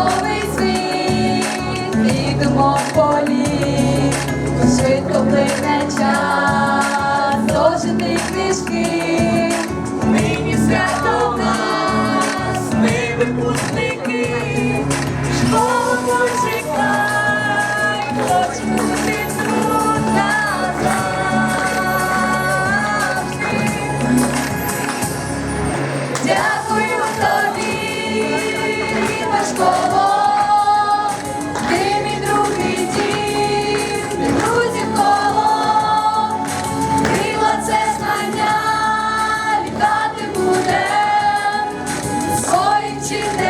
новий світ, ідемо в полі, швидко плине час, зожити книжки, нині свято в нас, ми випускники, школу почекай, хочемо. you